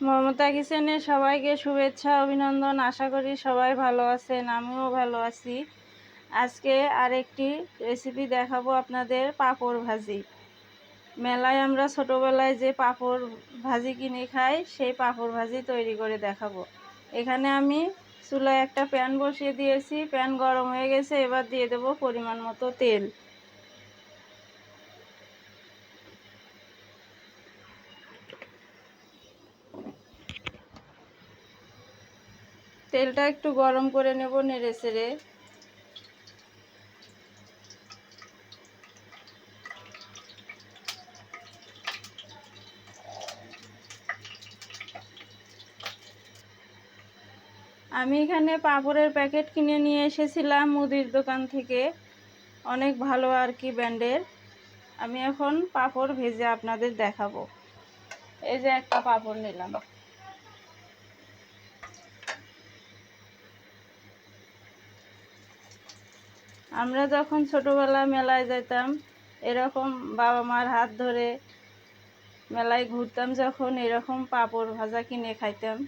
মমতা কিচেনে সবাইকে শুভেচ্ছা, অভিনন্দন, আশা করি সবাই ভালো আছেন, আমিও ভালো আছি। আজকে আরেকটি রেসিপি দেখাবো আপনাদের পাঁপড় ভাজি। মেলায় আমরা ছোটোবেলায় যে পাঁপড় ভাজি কিনে খাই, সেই পাঁপড় ভাজি তৈরি করে দেখাবো। এখানে আমি চুলায় একটা প্যান বসিয়ে দিয়েছি, প্যান গরম হয়ে গেছে, এবার দিয়ে দেবো পরিমাণ মতো তেল। তেলটা একটু গরম করে নেব নেড়ে চেড়ে। আমি এখানে পাঁপড়ের প্যাকেট কিনে নিয়ে এসেছিলাম মুদির দোকান থেকে, অনেক ভালো আর কি ব্র্যান্ডের। আমি এখন পাঁপড় ভেজে আপনাদের দেখাবো। এই যে একটা পাঁপড় নিলাম। আমরা যখন ছোটোবেলা মেলায় যেতাম এরকম বাবা মার হাত ধরে মেলায় ঘুরতাম, যখন এরকম পাঁপড় ভাজা কিনে খাইতাম।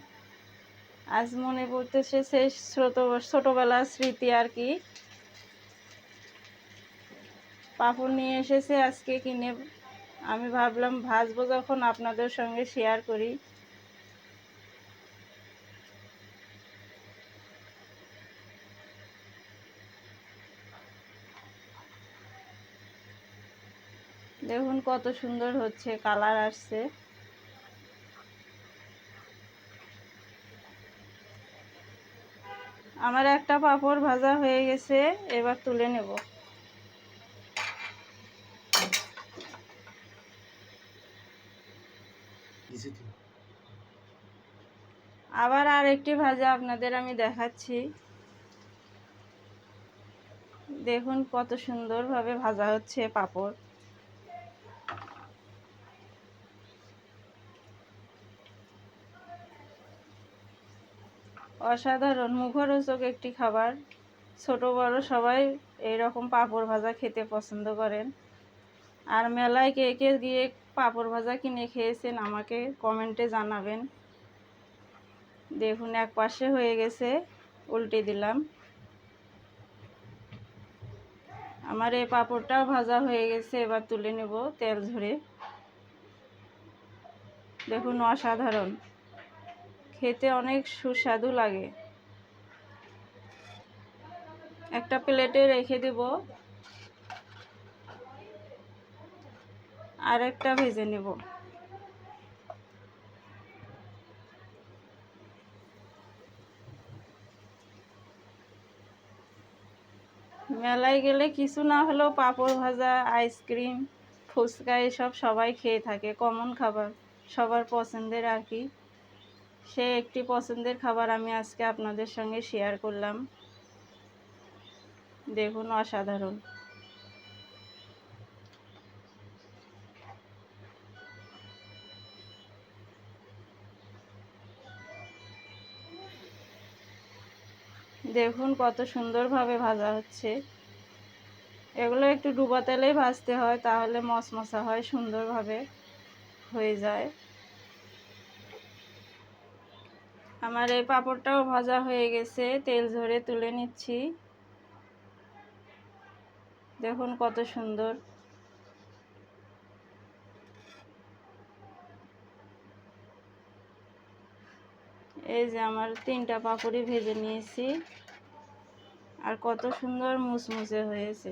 আজ মনে পড়তেছে সেই ছোটো, ছোটোবেলার স্মৃতি আর কি। পাঁপড় নিয়ে এসেছে আজকে কিনে। আমি ভাবলাম, ভাজবো যখন আপনাদের সঙ্গে শেয়ার করি। দেখুন কত সুন্দর হচ্ছে কালার আসছে। আমার একটা পাপড় ভাজা হয়ে গেছে এবার তুলে নেব। আবার আর একটি ভাজা আপনাদের আমি দেখাচ্ছি। দেখুন কত সুন্দরভাবে ভাজা হচ্ছে পাঁপড়। অসাধারণ, মুখরোচক একটি খাবার। ছোট, বড় সবাই এই রকম পাঁপড় ভাজা খেতে পছন্দ করেন। আর মেলায় কে কে গিয়ে পাঁপড় ভাজা কিনে খেয়েছেন আমাকে কমেন্টে জানাবেন। দেখুন, এক পাশে হয়ে গেছে, উল্টে দিলাম। আমার এই পাঁপড়টাও ভাজা হয়ে গেছে, এবার তুলে নেব তেল ঝরে। দেখুন, অসাধারণ। খেতে অনেক সুস্বাদু লাগে। একটা প্লেটে রেখে দেব। আর একটা ভেজে নেব। মেলায় গেলে কিছু না হলেও পাঁপড় ভাজা, আইসক্রিম, ফুচকা এসব সবাই খেয়ে থাকে। কমন খাবার, সবার পছন্দের আর কি। সে একটি পছন্দের খাবার আমি আজকে আপনাদের সঙ্গে শেয়ার করলাম। দেখুন, অসাধারণ। দেখুন, কত সুন্দরভাবে ভাজা হচ্ছে। এগুলো একটু ডুবা তেলেই ভাজতে হয়, তাহলে মশমশা হয়, সুন্দরভাবে হয়ে যায়। আমার এই পাঁপড়টাও ভাজা হয়ে গেছে, তেল ঝরে তুলে নিচ্ছি। দেখুন কত সুন্দর। এই যে আমার তিনটা পাপড়ি ভেজে নিয়েছি, আর কত সুন্দর মুসমুসে হয়েছে।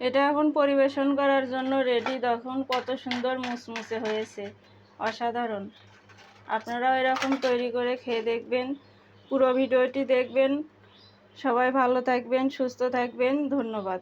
এটা এখন পরিবেশন করার জন্য রেডি দেখুন কত সুন্দর মুসমুসে হয়েছে, অসাধারণ। আপনারাও এরকম তৈরি করে খেয়ে দেখবেন, পুরো ভিডিওটি দেখবেন। সবাই ভালো থাকবেন, সুস্থ থাকবেন। ধন্যবাদ।